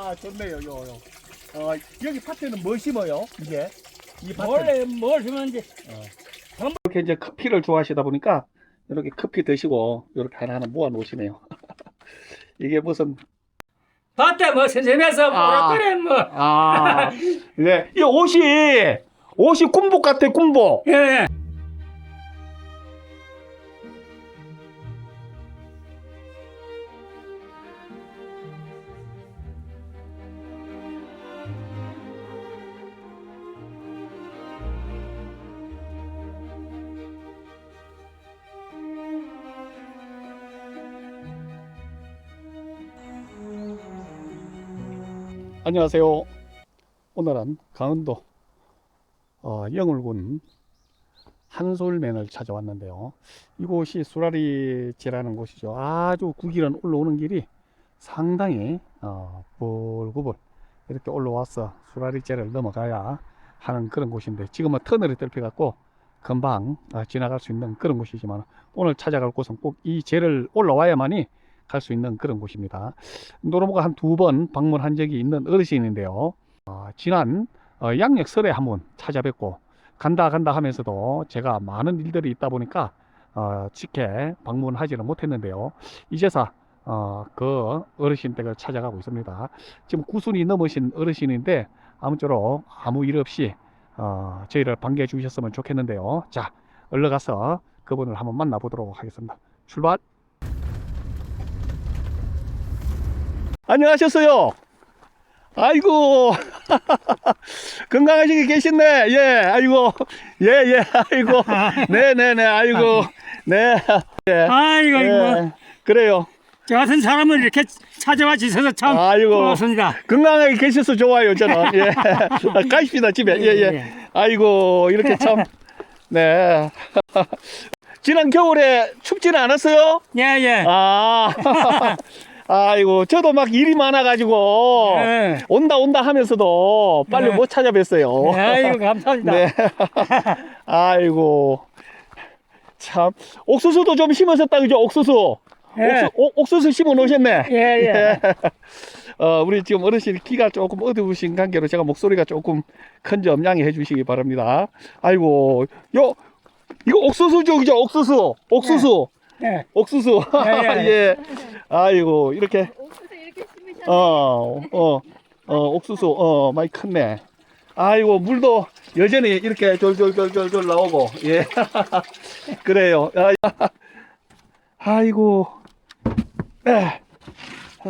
아 좋네요 요, 요. 어, 여기 밭에는 뭐 심어요 이게 이 밭에 원래 뭘 심었는지 이렇게 이제 커피를 좋아하시다 보니까 이렇게 커피 드시고 이렇게 하나하나 모아 놓으시네요 이게 무슨 밭에 뭐 선생님에서 아. 뭐라 그래 뭐 아 네. 이 옷이 옷이 군복 같아 군복 예. 안녕하세요. 오늘은 강원도 어, 영월군 한솔면을 찾아왔는데요. 이곳이 수라리지라는 곳이죠. 아주 구길은 올라오는 길이 상당히 어, 불구불 이렇게 올라와서 수라리제를 넘어가야 하는 그런 곳인데 지금은 터널이 뚫혀갖고 금방 어, 지나갈 수 있는 그런 곳이지만 오늘 찾아갈 곳은 꼭 이 제를 올라와야만이 갈수 있는 그런 곳입니다. 노로모가 한 두 번 방문한 적이 있는 어르신인데요. 어, 지난 어, 양력 설에 한번 찾아뵙고 간다 간다 하면서도 제가 많은 일들이 있다 보니까 어, 직해 방문하지는 못했는데요. 이제서 어, 그 어르신 댁을 찾아가고 있습니다. 지금 구순이 넘으신 어르신인데 아무쪼록 아무 일 없이 어, 저희를 반겨해 주셨으면 좋겠는데요. 자, 얼른 가서 그분을 한번 만나보도록 하겠습니다. 출발! 안녕하셨어요. 아이고 건강하시게 계셨네. 예, 아이고 예, 예, 아이고 네, 네, 네, 아이고 네, 아이고 이거 예, 그래요. 저 같은 사람을 이렇게 찾아와 주셔서 참 아이고. 고맙습니다. 건강하게 계셔서 좋아요, 저는. 예, 가십시다 집에. 예, 예. 아이고 이렇게 참 네. 지난 겨울에 춥지는 않았어요? 예, 예. 아, 아이고 저도 막 일이 많아가지고. 예. 온다 온다 하면서도 빨리 네. 못 찾아뵀어요. 아이고 감사합니다. 네. 아이고. 참 옥수수도 좀 심으셨다 그죠? 옥수수. 예. 옥수, 옥- 옥수수 심어 놓으셨네. 예, 예. 어, 우리 지금 어르신 귀가 조금 어두우신 관계로 제가 목소리가 조금 큰 점 양해해 주시기 바랍니다. 아이고. 요 이거 옥수수죠, 그죠? 옥수수. 옥수수. 예. 옥수수. 예, 예. 예. 아이고, 이렇게 옥수수 이렇게 심으셨네. 어, 어, 어, 옥수수, 어, 많이 컸네. 아이고, 물도 여전히 이렇게 졸졸졸졸졸 나오고, 예. 그래요. 아, 아이고, 에,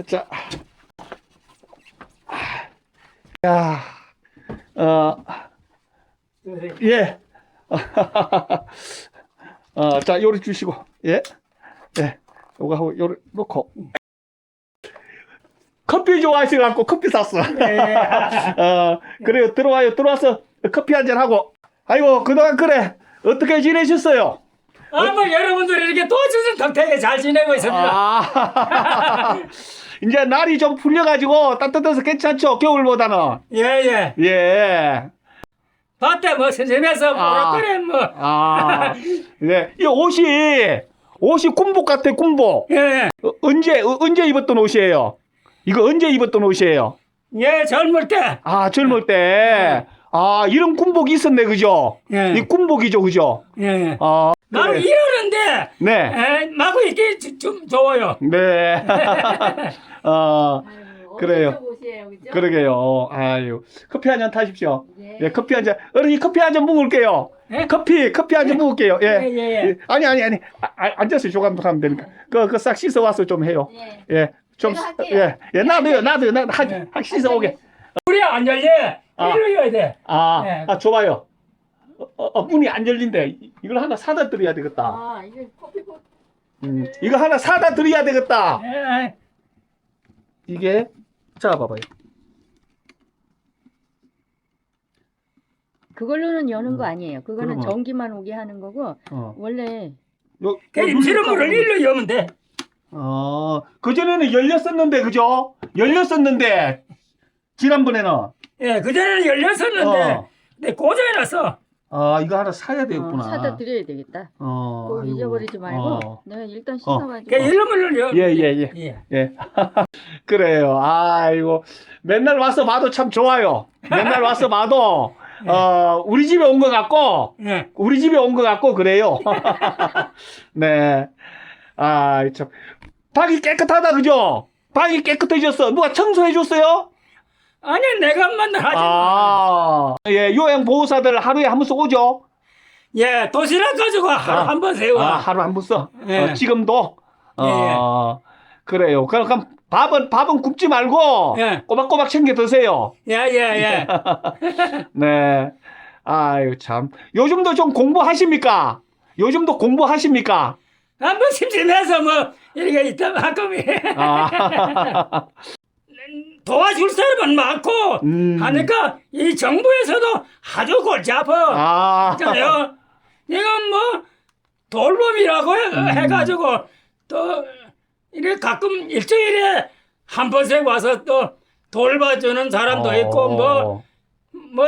자, 야, 어, 예. 어, 자, 요리 주시고, 예. 예. 요거 하고, 요리 놓고. 커피 좋아하셔갖고 커피 샀어. 예. 어, 그래요. 들어와요. 들어와서 커피 한 잔 하고. 아이고, 그동안 그래. 어떻게 지내셨어요? 아, 뭐 여러분들 이렇게 도와주셔서 덕택에 잘 지내고 있습니다. 아, 이제 날이 좀 풀려가지고 따뜻해서 괜찮죠? 겨울보다는. 예, 예. 예. 밭에 뭐 선생님에서 뭐라 아. 그래 뭐 아, 네. 이 옷이, 옷이 군복 같아, 군복. 예. 어, 언제, 어, 언제 입었던 옷이에요? 이거 언제 입었던 옷이에요? 예, 젊을 때. 아, 젊을 때. 아, 이런 군복이 있었네, 그죠? 예. 이 군복이죠, 그죠? 예, 예. 아, 나는 그래. 이러는데 네. 에, 마구 이렇게 좀- 좀 좋아요. 네. 어, 아이고, 그래요. 보세요, 그죠? 그러게요. 아유. 커피 한 잔 타십시오. 네. 예, 커피 한 잔. 어른이 커피 한 잔 먹을게요. 예? 커피, 커피 한 잔 먹을게요. 예. 예, 예, 예. 아니, 아니, 아니. 아, 아, 앉아서 조감독 하면 되니까. 그, 그 싹 씻어 와서 좀 해요. 네. 예. 좀, 할게요. 예. 예, 나도요, 나도요. 나, 하, 예. 하, 씻어 오게. 우리 안 열려. 아. 이리로 열야 돼. 아, 예. 아, 좋아요. 어, 어, 어, 문이 안 열린대. 이- 이걸 하나 사다 드려야 되겠다. 아, 이게 커피포트. 음, 이거 하나 사다 드려야 되겠다. 예, 이게, 자, 봐봐요. 그걸로는 여는 거 아니에요. 그거는 그러면. 전기만 오게 하는 거고 어. 원래 요, 그요 임시로 눌러서 물을 일로 여면 돼. 어, 그전에는 열렸었는데, 그죠? 열렸었는데, 지난번에는. 예, 그전에는 열렸었는데 어. 내 고장이 났어. 아 이거 하나 사야 어, 되겠구나. 사다 드려야 되겠다. 어, 아이고. 잊어버리지 말고 어. 내가 일단 어. 신어가지고 그 이름을 예, 예, 예. 예. 예. 그래요. 아이고. 맨날 와서 봐도 참 좋아요. 맨날 와서 봐도, 어, 우리 집에 온 것 같고, 예. 우리 집에 온 것 같고, 그래요. 네. 아, 참. 방이 깨끗하다, 그죠? 방이 깨끗해졌어. 누가 청소해줬어요? 아니 내가 맨날 하지. 아, 예, 요양 보호사들 하루에 한 번씩 오죠? 예, 도시락 가지고 하루 아. 한 번 세워. 아, 하루 한 번씩? 예. 어, 지금도? 예, 예. 어, 그래요. 그럼, 그럼 밥은, 밥은 굽지 말고, 예. 꼬박꼬박 챙겨 드세요. 예, 예, 예. 네. 아유, 참. 요즘도 좀 공부하십니까? 요즘도 공부하십니까? 한번 심심해서 뭐 이렇게 있다 가끔이 아, 도와줄 사람은 많고 음. 하니까 이 정부에서도 아주 골치 아파. 아, 있잖아요. 이건 뭐 돌봄이라고 해, 음. 해가지고 또 이렇게 가끔 일주일에 한 번씩 와서 또 돌봐주는 사람도 있고 뭐뭐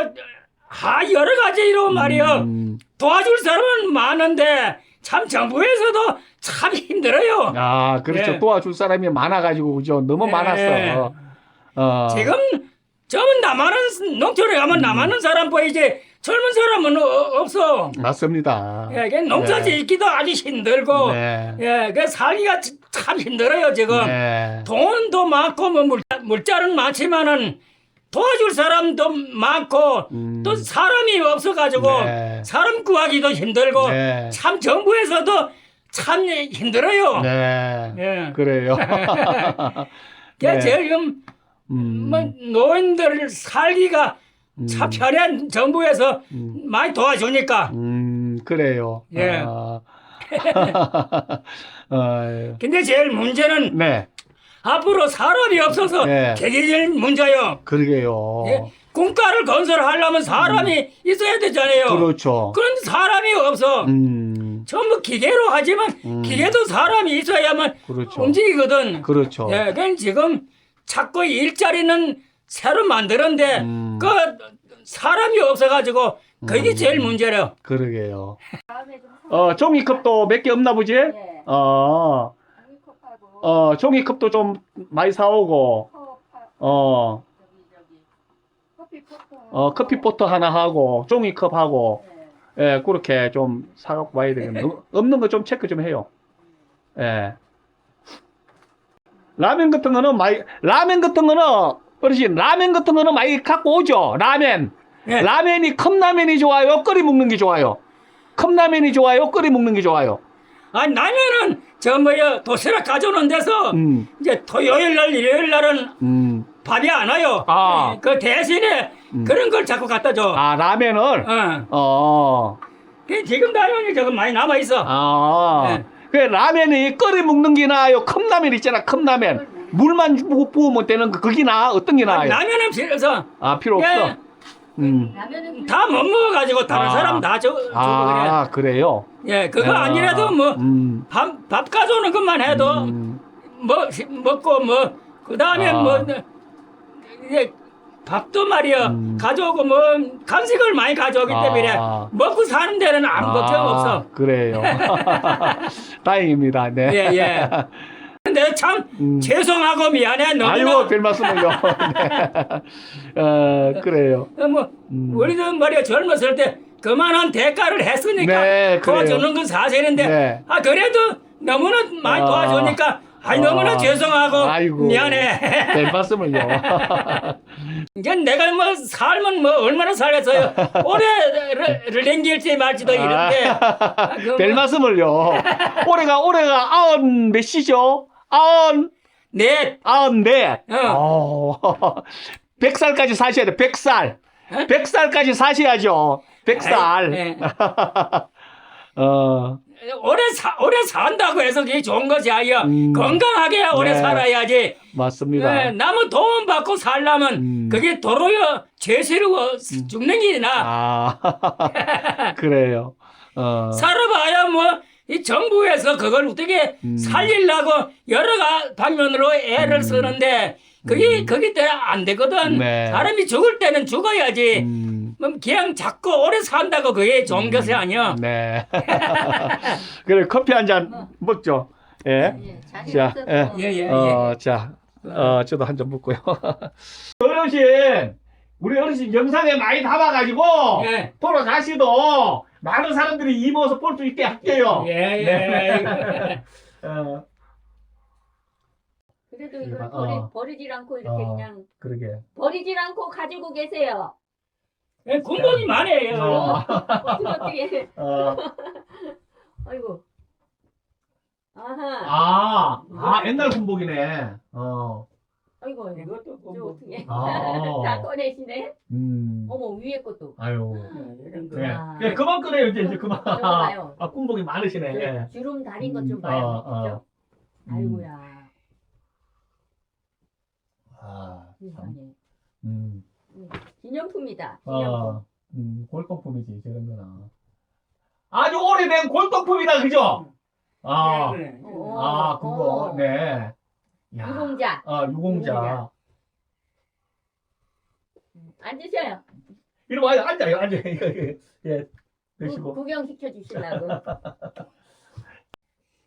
아, 여러 가지 이런 말이요. 음. 도와줄 사람은 많은데 참 정부에서도 참 힘들어요. 아, 그렇죠. 예. 도와줄 사람이 많아가지고, 그죠? 너무 예. 많았어. 어. 지금 저는 남하는 농촌에 가면 음. 남하는 사람 보이지 젊은 사람은 어- 없어. 맞습니다. 예, 그 농사 네. 짓기도 아주 힘들고, 네. 예, 그 살기가 치- 참 힘들어요 지금. 네. 돈도 많고 뭐 물, 물자는 많지만은 도와줄 사람도 많고 음. 또 사람이 없어가지고 네. 사람 구하기도 힘들고 네. 참 정부에서도 참 힘들어요. 네. 예. 그래요. 그게 네. 좀 음. 뭐 노인들 살기가 참 편한 정부에서 음. 많이 도와주니까. 음, 그래요. 예. 아. 아유. 근데 제일 문제는 네, 앞으로 사람이 없어서 예. 그게 제일 문제요. 그러게요. 예? 국가를 건설하려면 사람이 있어야 되잖아요. 음. 그렇죠. 그런데 사람이 없어. 음, 전부 기계로 하지만 음. 기계도 사람이 있어야만 그렇죠. 움직이거든. 그렇죠. 예, 그건 지금 자꾸 일자리는 새로 만드는데 음. 그 사람이 없어가지고 그게 제일 문제래요. 그러게요. 다음에 좀 어, 종이컵도 몇 개 없나 보지? 네. 어, 종이컵하고 어, 종이컵도 좀 많이 사오고, 컵하 어, 저기 저기 커피 포터 어, 커피포트 하나 하고, 종이컵 하고, 네. 예, 그렇게 좀 사갖고 와야 되겠네. 어, 없는 거 좀 체크 좀 해요. 예. 라면 같은 거는 많이, 라면 같은 거는, 어르신, 라면 같은 거는 많이 갖고 오죠. 라면. 예. 라면이 컵라면이 좋아요? 끓이 먹는 게 좋아요? 컵라면이 좋아요? 끓이 먹는 게 좋아요? 아니 나면은 저 뭐야 도시락 가져오는 데서 음, 이제 토요일 날 일요일 날은 음. 밥이 안 와요. 아. 예, 그 대신에 음. 그런 걸 자꾸 갖다 줘. 아, 라면을? 어. 어, 그 지금 라면이 조금 많이 남아 있어. 아. 네. 그 라면이 끓이 먹는 게 나아요? 컵라면 있잖아, 컵라면. 물만 부- 부으면 되는 거, 그게 나아? 어떤 게 나아요? 라면은 필요해서 아, 필요 예. 없어? 음. 라면은 다 못 먹어가지고 다른 아. 사람 다 줘, 주고 그래. 아, 그래요? 예, 그거 아, 아니라도 뭐 음. 밥, 밥 가져오는 것만 해도 음. 뭐 먹고 뭐 그 다음에 아. 뭐 이제 밥도 말이야 음. 가져오고 뭐 간식을 많이 가져오기 아. 때문에 먹고 사는 데는 아무 걱정 없어. 그래요. 다행입니다. 네. 예, 예. 근데 참 음. 죄송하고 미안해 너무나 아이고, 별 말씀을요. 네. 어, 그래요. 어, 뭐 음. 우리도 말이야 젊었을 때 그만한 대가를 했으니까 네. 도와주는 건 사실인데 네. 아 그래도 너무나 많이 아. 도와주니까 아, 너무나 아. 죄송하고 아이고. 미안해. 별 말씀을요. 이제 내가 뭐 살면 뭐 얼마나 살겠어요. 오래를 댕길지 말지도 이런데. 아, 그별 뭐- 말씀을요. 올해가, 올해가 아흔 몇이죠? 아흔, 네. 아흔 넷. 어. 어. 100살까지 사셔야 돼, 100살. 어? 100살까지 사셔야죠. 100살. 네. 어, 오래 사 오래 산다고 해서 그게 좋은 것이 아니야. 음. 건강하게 오래 네. 살아야지. 맞습니다. 네, 남은 도움 받고 살려면 음. 그게 도로여 죄스러워 죽는 길이 나. 아, 그래요. 어, 살아봐야 뭐 이 정부에서 그걸 어떻게 음. 살리려고 여러 가 방면으로 애를 쓰는데 그게 그게 때안 되거든. 네. 사람이 죽을 때는 죽어야지. 음, 뭐 그냥 자꾸 오래 산다고 그게 좋은 것이 아니야. 네. 그래 커피 한 잔 먹죠. 예. 예, 자리 자. 예. 예, 예, 예. 어, 자, 어, 저도 한 잔 먹고요. 어르신, 우리 어르신 영상에 많이 담아가지고 예. 돌아가시도 많은 사람들이 이 모습 볼수 있게 할게요. 예, 예. 어, 그래도 이걸 어. 버리, 버리질 않고 이렇게 어. 그냥 그러게. 버리질 않고 가지고 계세요. 예, 군복이 많아요. 어, 어떻게 어떻게? 어, 아이고. 아하. 아, 아, 옛날 군복이네. 어, 아 이고. 이것도 저 군복. 어떻게? 아. 다 꺼내시네. 음, 어머 위에 것도. 아유. 예, 이런 거. 네. 아. 예, 그만 끄네요, 이제, 이제 그만. 저거 봐요. 아, 군복이 많으시네. 예. 그 주름 달인 것좀 음, 봐요. 어, 어. 그죠? 음. 아이고야. 아, 참. 세상에. 음. 기념품이다. 기념품. 어, 음, 골동품이지, 저런 거는. 아주 오래된 골동품이다, 그죠? 아, 예, 예. 어, 아, 그거, 어. 네. 야. 유공자. 아, 유공자. 유공자. 음, 앉으셔요. 이리 와요, 앉아요, 앉아요. 예, 구, 드시고. 구경 시켜 주시려고.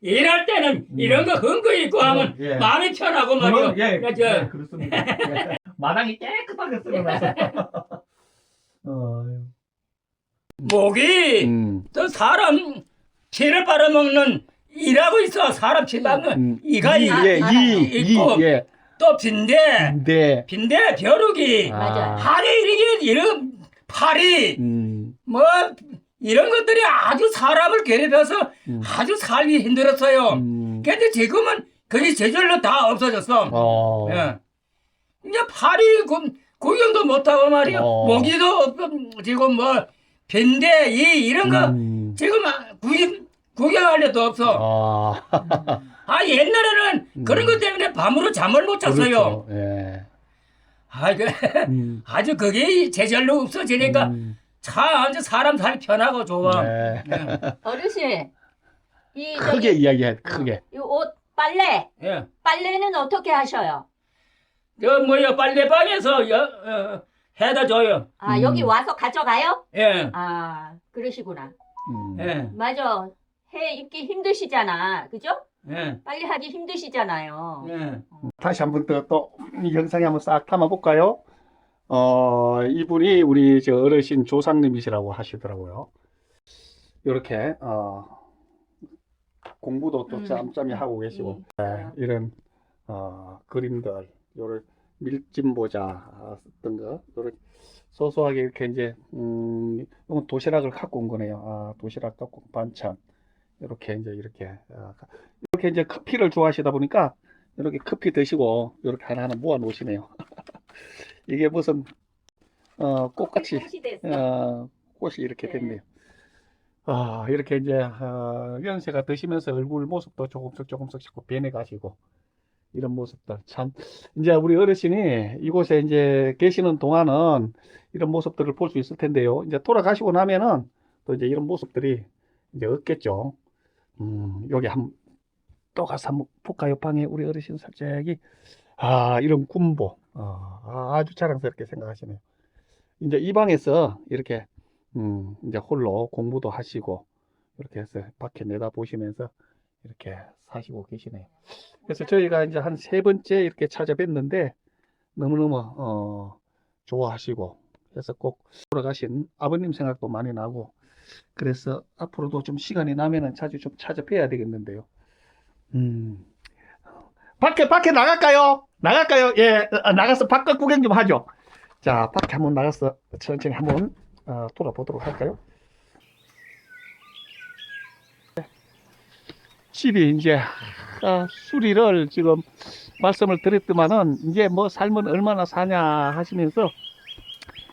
일할 때는 이런 거 근거 있고 하면 예. 마음이 편하고 말이야. 그건, 예, 야, 저, 예, 그렇습니다. 예. 마당이 깨끗하게 쓸어놔서. 어, 목이 음, 또 사람 피를 빨아먹는 일하고 있어. 사람 피 빨는 음, 이가 이, 이- 예. 이, 이, 있고. 예. 또 빈대, 네. 빈대 벼룩이 맞아요. 팔이 이렇게 이런 팔이 음, 뭐 이런 것들이 아주 사람을 괴롭혀서 음. 아주 살기 힘들었어요. 음, 근데 지금은 그게 제절로 다 없어졌어. 어, 예. 이제 팔이 구, 구경도 못하고 말이야. 어. 모기도 없고 지금 뭐 빈대 이 이런 거 음, 지금 아, 구경 구경할 데도 없어. 아, 아 옛날에는 음. 그런 것 때문에 밤으로 잠을 못 잤어요. 그렇죠. 예. 아, 그, 음, 아주 그게 제절로 없어지니까 음, 참 아주 사람 살기 편하고 좋아. 네. 예. 어르신. 이 크게 저기 이야기해, 크게. 이 옷 빨래. 예. 빨래는 어떻게 하셔요? 저 뭐야 빨래방에서 여, 어, 해다 줘요. 아 음. 여기 와서 가져가요? 예. 아 그러시구나. 음. 예. 맞아. 해 입기 힘드시잖아. 그죠? 예. 빨리 하기 힘드시잖아요. 예. 다시 한 번 더또이 영상에 한번 싹 담아 볼까요? 어, 이분이 우리 저 어르신 조상님이시라고 하시더라고요. 이렇게 어, 공부도 또 음. 짬짬이 하고 계시고 예. 네, 이런 어, 그림들, 요런 밀짚 모자 어떤 거, 요런 소소하게 이렇게 이제 음, 이건 도시락을 갖고 온 거네요. 아, 도시락 갖고 온 반찬 이렇게 이제 이렇게 어, 이렇게 이제 커피를 좋아하시다 보니까 이렇게 커피 드시고 이렇게 하나하나 모아 놓으시네요. 이게 무슨 어, 꽃같이. 어, 꽃이 이렇게 네. 됐네요. 아, 이렇게 이제 어, 연세가 드시면서 얼굴 모습도 조금씩 조금씩 자꾸 변해 가시고 이런 모습들 참 이제 우리 어르신이 이곳에 이제 계시는 동안은 이런 모습들을 볼 수 있을 텐데요. 이제 돌아가시고 나면은 또 이제 이런 모습들이 이제 없겠죠. 음, 여기 한 또 가서 한번 볼까요? 방에 우리 어르신 살짝이 아, 이런 군복 어, 아, 아주 자랑스럽게 생각하시네요. 이제 이 방에서 이렇게 음, 이제 홀로 공부도 하시고 이렇게 해서 밖에 내다 보시면서 이렇게 사시고 계시네요. 그래서 저희가 이제 한 세 번째 이렇게 찾아뵀는데 너무너무 어, 좋아하시고 그래서 꼭 돌아가신 아버님 생각도 많이 나고 그래서 앞으로도 좀 시간이 나면은 자주 좀 찾아뵈야 되겠는데요. 음. 밖에 밖에 나갈까요? 나갈까요? 예, 어, 나가서 바깥 구경 좀 하죠. 자, 밖에 한번 나가서 천천히 한번 어, 돌아보도록 할까요? 집이 이제 아, 수리를 지금 말씀을 드렸더만은 이제 뭐 삶은 얼마나 사냐 하시면서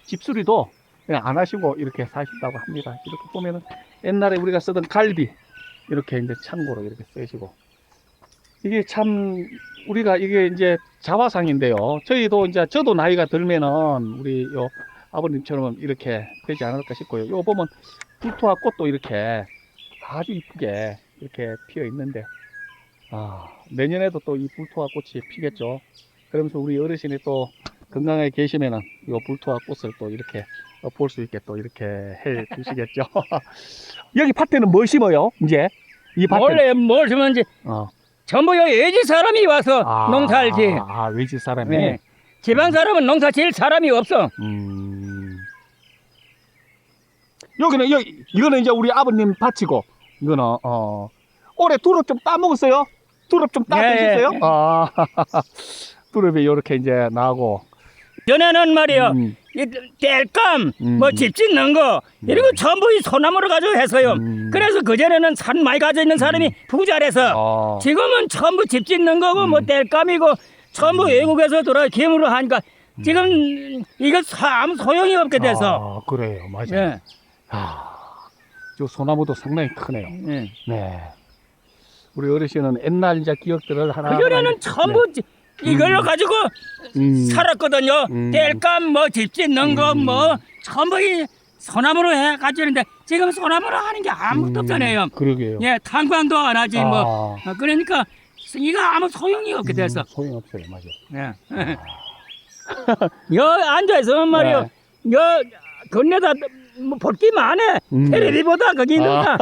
집 수리도 그냥 안 하시고 이렇게 사신다고 합니다. 이렇게 보면은 옛날에 우리가 쓰던 갈비 이렇게 이제 창고로 이렇게 쓰시고 이게 참 우리가 이게 이제 자화상인데요. 저희도 이제 저도 나이가 들면은 우리 요 아버님처럼 이렇게 되지 않을까 싶고요. 요 보면 불토화 꽃도 이렇게 아주 이쁘게 이렇게 피어 있는데 아, 내년에도 또 이 불토화 꽃이 피겠죠. 그러면서 우리 어르신이 또 건강하게 계시면은 요 불토화 꽃을 또 이렇게 볼 수 있게 또 이렇게 해 주시겠죠. 여기 밭에는 뭐 심어요? 이제 이 밭에 원래 뭘 심은지 어. 전부 여기 외지 사람이 와서 아, 농사를 아, 아, 외지 사람이. 네. 지방 사람은 농사 지을 사람이 없어. 음. 여기는 여기 이거는 이제 우리 아버님 밭이고 이거는 어 올해 두릅 좀 따 먹었어요? 두릅 좀 예, 따드셨어요? 예. 아 두릅이 이렇게 이제 나고 전에는 말이요. 음, 이 땔감, 음. 뭐집 짓는 거 이런 거 전부 이 소나무로 가지고 했어요. 음. 그래서 그 전에는 산 많이 가지고 있는 사람이 부자래서 어. 지금은 전부 집 짓는 거고 뭐 음. 땔감이고 전부 외국에서 돌아 기물로 하니까 지금 이거 사- 아무 소용이 없게 돼서 아, 그래요 맞아요. 예. 아, 저 소나무도 상당히 크네요. 예. 네. 우리 어르신은 옛날 이제 기억들을 하나. 그 전에는 전부 지- 이걸로 가지고 네. 음. 살았거든요. 음. 땔감 뭐 집 짓는 거 음. 뭐 전부 이 소나무로 해 가지는데 지금 소나무로 하는 게 아무것도 음, 없잖아요. 그러게요. 예, 탄광도 안 하지 뭐. 아, 어, 그러니까 이거 아무 소용이 없게 돼서. 음, 소용없어요, 맞아요. 예. 여 앉아 있으면 말이요. 여 건네다 뭐 볼게 많아. 음. 테레비보다 거기 힘들다.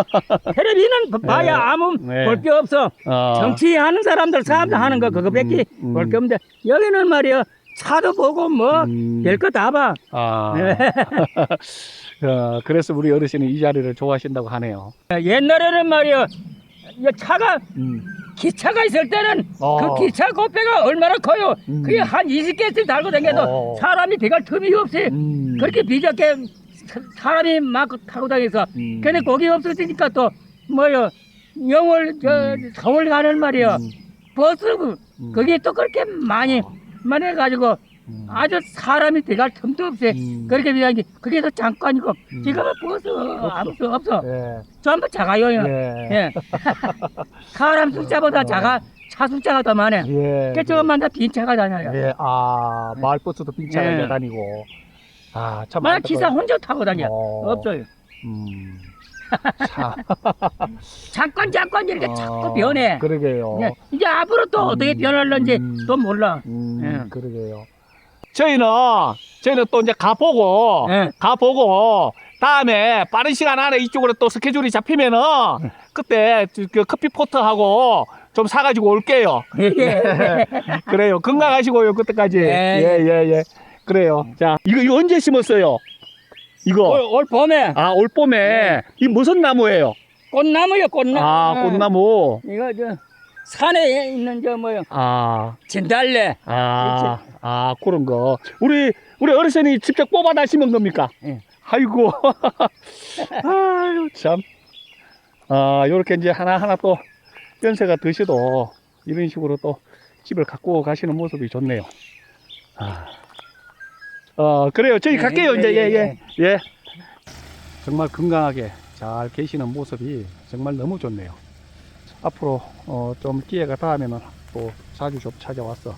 테레비는 봐야 네. 아무 네. 볼게 없어. 아, 정치하는 사람들 사람들 음, 하는 거 그거밖에 음, 볼게 음. 없는데 여기는 말이요. 차도 보고 뭐 음. 별거 다 봐. 아, 네. 어, 그래서 우리 어르신은 이 자리를 좋아하신다고 하네요. 옛날에는 말이요. 이 차가 음. 기차가 있을 때는 어. 그 기차 코페가 얼마나 커요. 음. 그게 한 20개씩 달고 다녀도 어. 사람이 들어갈 틈이 없이 음. 그렇게 비좁게 사- 사람이 막 타고 다녀서 음. 근데 거기 없어지니까 또 뭐요 영월 저 음. 서울 가는 말이요 음. 버스 음. 거기 또 그렇게 많이 많이 해가지고 음. 아주 사람이 들어갈 틈도 음. 그렇게 비한 게 그게 더 잠깐이고 음. 지금은 버스 아무도 없어 예. 전부 작아요 예. 예. 사람 숫자보다 작아 차 숫자가 더 많아 예. 그 조금만 더빈 차가 다녀요 예. 아, 마을버스도 빈차가 예. 다니고. 아, 참. 만약. 기사 혼자 타고 다녀 어. 없어요 음. 참. 잠깐 잠깐 이렇게 어, 자꾸 변해 그러게요. 예, 이제 앞으로 또 음, 어떻게 변할런지 음. 또 몰라. 음, 예. 그러게요. 저희는, 저희는 또 이제 가보고, 예. 가보고, 다음에 빠른 시간 안에 이쪽으로 또 스케줄이 잡히면은, 그때 그 커피 포트하고 좀 사가지고 올게요. 예. 그래요. 건강하시고요, 그때까지. 예, 예, 예, 예. 그래요. 자, 이거, 이거 언제 심었어요? 이거. 올, 올 봄에 아, 올 봄에. 이 무슨 나무예요? 꽃나무요, 꽃나무. 아, 꽃나무. 이거 저 산에 있는 저 뭐요, 아, 진달래. 아, 아, 그런 거. 우리, 우리 어르신이 직접 뽑아다 심은 겁니까? 예. 아이고. 아유, 참. 아, 요렇게 이제 하나하나 또 연세가 드셔도 이런 식으로 또 집을 갖고 가시는 모습이 좋네요. 아. 어, 그래요. 저희 예, 갈게요. 예, 이제, 예, 예, 예. 예. 정말 건강하게 잘 계시는 모습이 정말 너무 좋네요. 앞으로 어, 좀 기회가 닿으면은 또 자주 좀 찾아와서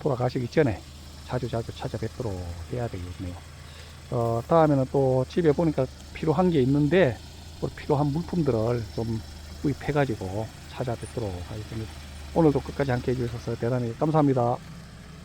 돌아가시기 전에 자주 자주 찾아뵙도록 해야 되겠네요. 어, 다음에는 또 집에 보니까 필요한 게 있는데 그 필요한 물품들을 좀 구입해가지고 찾아뵙도록 하겠습니다. 오늘도 끝까지 함께 해주셔서 대단히 감사합니다.